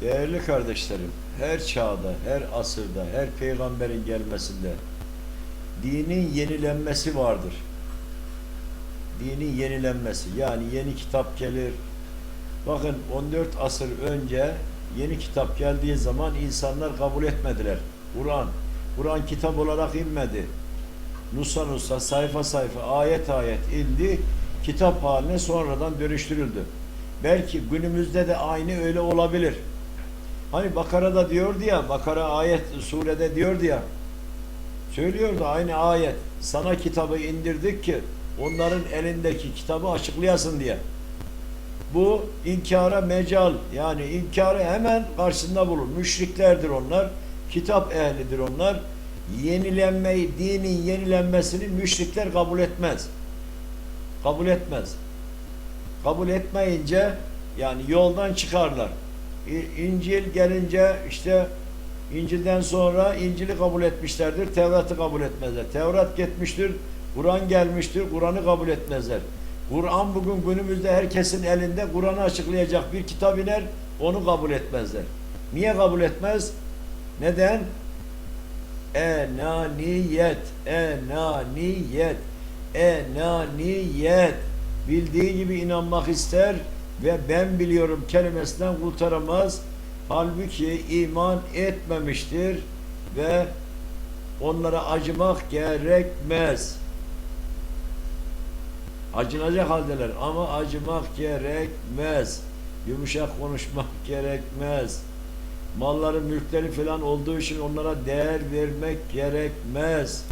Değerli kardeşlerim, her çağda, her asırda, her peygamberin gelmesinde dinin yenilenmesi vardır. Dinin yenilenmesi, yani yeni kitap gelir. Bakın 14 asır önce yeni kitap geldiği zaman insanlar kabul etmediler. Kur'an, Kur'an kitap olarak inmedi. Nusa nusa, sayfa sayfa, ayet ayet indi. Kitap haline sonradan dönüştürüldü. Belki günümüzde de aynı öyle olabilir. Hani Bakara'da diyordu ya, Bakara ayet surede diyordu ya, söylüyordu aynı ayet. Sana kitabı indirdik ki onların elindeki kitabı açıklayasın diye. Bu inkara mecal yani inkarı hemen karşısında bulur. Müşriklerdir onlar, kitap ehlidir onlar. Yenilenmeyi, dinin yenilenmesini müşrikler kabul etmez. Kabul etmez. Kabul etmeyince yani yoldan çıkarlar. İncil gelince işte İncil'den sonra İncil'i kabul etmişlerdir, Tevrat'ı kabul etmezler. Tevrat gitmiştir, Kur'an gelmiştir, Kur'an'ı kabul etmezler. Kur'an bugün günümüzde herkesin elinde Kur'an'ı açıklayacak bir kitap iner, onu kabul etmezler. Niye kabul etmez? Neden? Enaniyet, enaniyet, enaniyet. Bildiği gibi inanmak ister ve ben biliyorum kelimesinden kurtaramaz. Halbuki iman etmemiştir ve onlara acımak gerekmez. Acınacak haldeler ama acımak gerekmez. Yumuşak konuşmak gerekmez. Malları, mülkleri falan olduğu için onlara değer vermek gerekmez.